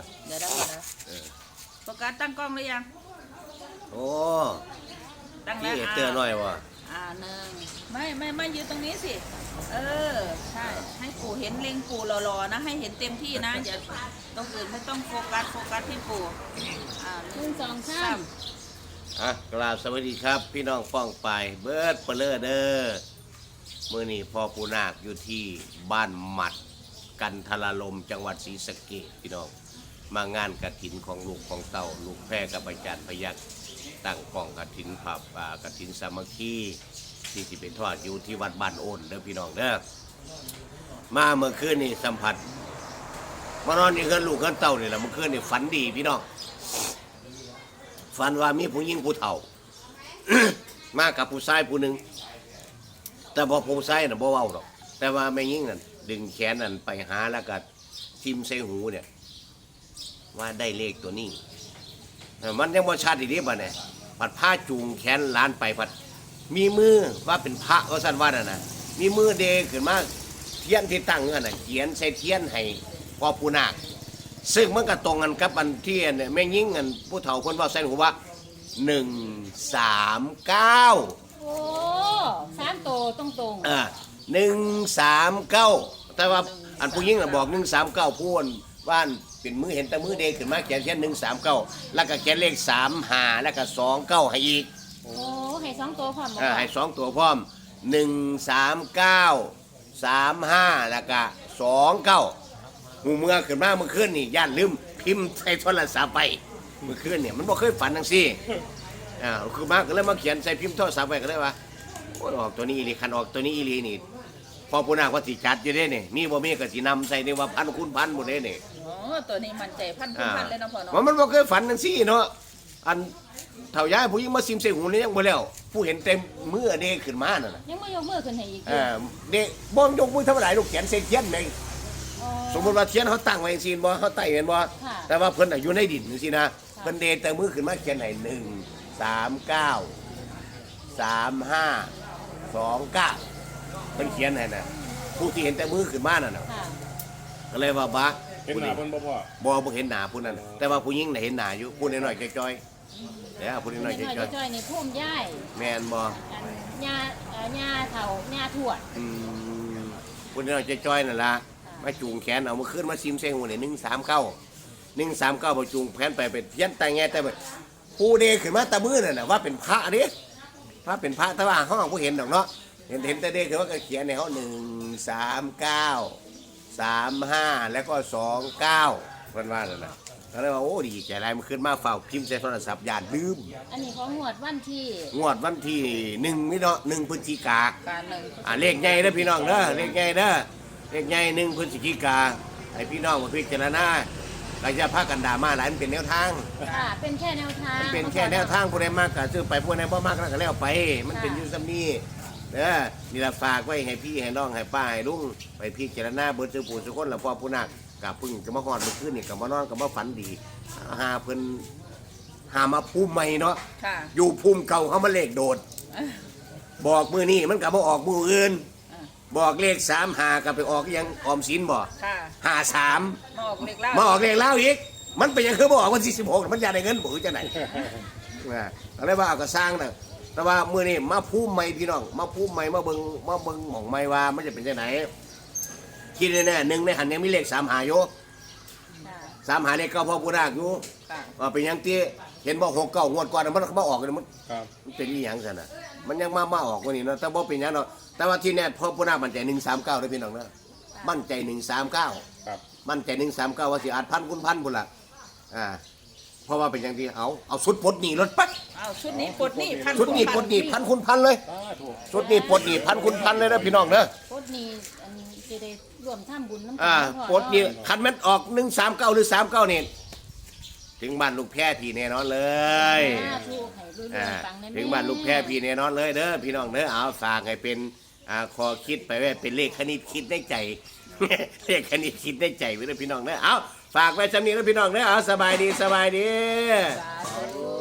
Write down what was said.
อะเดี๋ยวได้เดี๋ยวนะเออโฟกัสตั้งกล้องหรือยัง โอ้ตั้งพี่แล้วเอเตอร์หน่อยว่ะอ่าหนึ่งไม่ไม่ไม่ยืนตรงนี้สิ เออ ใช่ ให้ปู่เห็นเล็งปู่หล่อๆนะ ให้เห็นเต็มที่นะอย่าตรงอื่นไม่ต้องโฟกัสโฟกัสที่ปู่อ่าหหนึ่นึ่งงสองสาสามมอะกราบสวัสดีครับ พี่น้องป้องไปเบิร์ดเปเลอร์เด้อมื่อนี้พ่อปูนาคอยู่ที่บ้านหมัด กันทลาลมจังหวัดศรีสะเกษพี่น้อง มางานกระถินของลูกของเต่าลูกแพร่กับอาจารย์พยักตั้งกองกระถินผับอ่ากระถินสามัคคีที่สิเป็นทอดอยู่ที่วัดบ้านโอนเด้อพี่น้องเด้อมาเมื่อคืนนี่สัมผัสมานอนอยู่กันลูกกันเต่านี่แหละเมื่อคืนนี่ฝันดีพี่น้องฝันว่ามีผู้หญิงผู้เฒ่า มากับผู้ชายผู้หนึ่งแต่พอผู้ชายน่ะบ่เว้าหรอกแต่ว่าแม่ยิ่งนั่นดึงแขนนั่นไปหาแล้วก็ทิมใส่หูเนี่ย ว่าได้เลขตัวนี้เออมันยังบ่ชัดอีกเดิบ่เนี่ยผัดผ้าจูงแขนหล้านไปผัด มีมือว่าเป็นพระว่าสั่นว่าน่ะนะมีมือเดขึ้นมาเทียนที่ตั้งนั่นน่ะเขียนใส่เทียนให้พ่อผู้นาคซึ่งมันก็ตรงกันกับอันที่อันเนี่ยแม่ยิ่งอันผู้เฒ่าคนเว่าใส่หูว่าหนึ่งสามเก้าโอ้สามโตตรงตรงเออหนึ่งสามเก้าแต่ว่าอันผู้หญิงน่ะบอกหนึ่งสามเก้าพูนว่าน เป็นมือเห็นแต่มือเดงขึ้นมาเขียนเขียนหนึ่งสามเก้าแล้วก็เขียนเลขสามหาแล้วก็สองเก้าให้อีกโอ้ให้สองตัวพร้อมบ่เออให้สองตัวพร้อมหนึ่งสามเก้าสามห้าแล้วก็สองเก้าหูเมื่อขึ้นมาเมื่อคืนนี่ย่านลืมพิมพ์ใส่โทรศัพท์ไปเมื่อคืนเนี่ยมันบ่เคยฝันทั้งซี่อ่าคือมาก็เลยมาเขียนใส่พิมพ์โทรศัพท์ไปก็เลยว่าโอ้ยออกตัวนี้อีหลีคันออกตัวนี้อีหลีนี่ พอปูนาก็สิจัดอยู่ได้เนี่ยมีบ่มีก็สินำใส่ในว่าพันคุณพันหมดเลยเนี่ยอ๋อตัวนี้มันใจพันคุณพันเลยนะพ่อเนาะมันมันบ่เคยฝันจังซี่เนาะอันเท่าย้ายผู้หญิงมาซิมเสียงหูนี่ยังบ่แล้ว ผู้เห็นเต็มมือเด้ขึ้นมานั่นน่ะยังไม่ยกมือขึ้นให้อีกเด้อ่าเด้บ่ยกมือเท่าไหร่ลูกเขียนเส้นเทียนแม่งสมมุติว่าเทียนเขาตั้งไว้จังซี่บ่เขาไต่แม่นบ่ค่ะ แต่ว่าเพิ่นน่ะอยู่ในดินจังซี่นะเพิ่นเดแต่มือขึ้นมาเขียนให้1 3 9 3 5 2 9 พิ่นเขียนให้น่ะผู้ที่เห็นแต่มือขึ้นมานั่นน่ะค่ะ ก็เลยว่าบ้าเห็นหน้าเพิ่นบ่พ่อ บ่บ่เห็นหน้าผู้นั้นแต่ว่าผู้หญิงน่ะเห็นหน้าอยู่ผู้น้อยๆจ้อยๆเด้อผู้น้อยนิดหน่อยๆจ้อยจ้อยๆนี่พุ่มย่ายๆแม่นบ่อันยาเอ่อยาเฒ่ายาทวดอืมผู้น้อยๆจ้อยๆนั่นล่ะมาจูงแขนเอามาขึ้นมาซิมใส่หูนี่139หนึ่งสามเก้าประจุงแผนไปเป็นเพี้ยนแต่ไงแต่แบบผู้เดขึ้นมาแตะมือน่ะนะว่าเป็นพระเด้พระเป็นพระแต่ว่าห้องผู้เห็นดอกเนาะ เห็นเห็นแต่เด็กคือว่าก็เขียนในเขาหนึ่งสามเก้าสามห้าแล้วก็สองเก้าเพิ่นว่านั่นนะก็เลยว่าโอ้ดีใจไรมันขึ้นมาเฝ้าพิมพ์ใส่โทรศัพท์ยานลืมอันนี้ของงวดวันที่งวดวันที่หนึ่งนี่เนาะหนึ่งพฤศจิกาการหนึ่งอ่าเลขใหญ่เด้อพี่น้องเด้อเลขใหญ่เด้อเลขใหญ่หนึ่งพฤศจิกาให้พี่น้องมาพิจารณาเราจะพากันด่ามาหลายมันเป็นแนวทาง ค่ะเป็นแค่แนวทางเป็นแค่แนวทางผู้ใดมากก็ซื้อไปผู้ใดบ่มากก็แล้วไป มันเป็นอยู่ซำนี้ เด้อนี่ละฝากไว้ให้พี่ให้น้องให้ป้าให้ลุงไปพิจารณาเบิดซื้อผู้สุคนแล้วพ่อผู้นักกับพึ่งก็มาฮอดเมื่อคืนนี่ก็มานอนก็มาฝันดีหาเพิ่นหามาภูมิใหม่เนาะค่ะ อยู่ภูมิเก่าเขามาเลขโดด บอกมือนี่มันก็บ่ออกมืออื่น อ่า บอกเลขสามหาก็ไปออกยังออมสินบ่ค่ะหาสาม มาออกเล็กแล้วมาออกเลขแล้วอีก มันเป็นยังคือบ่ออกวันที่สิบหกมันอยากได้เงินบือจะไหนนะอะไรว่าเอาก็สร้างนะ แต่ว่ามื้อนี้มาพูมใหม่พี่น้อง มาพูมใหม่มาเบิ่งมาเบิ่งหม่องใหม่ว่ามันจะเป็นจังไหนคิดแน่ๆหนึ่งในหันยังมีเลขสามหาอยู่ค่ะสามหาเลขเก้าพ่อผู้รากอยู่ค่ะว่าเป็นหยังที่เห็นบ่หกเก้างวดก่อนน่ะมันมาออกเลยมันครับมันเป็นอีหยังซั่นน่ะมันยังมามาออกกว่านี้เนาะแต่บ่เป็นหยังเนาะแต่ว่าที่แน่พ่อผู้รากมั่นใจ139เด้อพี่น้องเด้อมั่นใจ139ครับ มั่นใจ139ว่าสิอาจพันคุณพันพุ่นล่ะอ่าเพ ราะว่าเป็นอย่างที่เอาเอาสุดปลดหนีรถปั๊บเอาชุดนี้ปลดหนี้พันชุดนี้ปลดหนีพันคุณพันเลยสาธุชุดนี้ปลดหนีพันคุณพันเลยนะพี่น้องเด้อโคตรนี้อันจะได้ร่วมทำบุญน้ำอ่าพ่อปลดหนีคันแม่นออกหนึ่งสามเก้าหรือสามเก้านี่ถึงบ้านลูกแพร่พี่แน่นอนเลยสาธุให้รวยอ่าๆปังแน่ๆถึงบ้านลูกแพร่พี่แน่นอนเลยเด้อพี่น้องเด้อเอาฝากให้เป็นอ่าคอคิดไปไว้เป็นเลขคณิตคิดในใจ เลขคณิตคิดในใจไว้เด้อพี่น้องเด้อเอา ฝากไว้จำนี้แล้วพี่น้องเด้อเอาสบายดีสบายดี สาธุ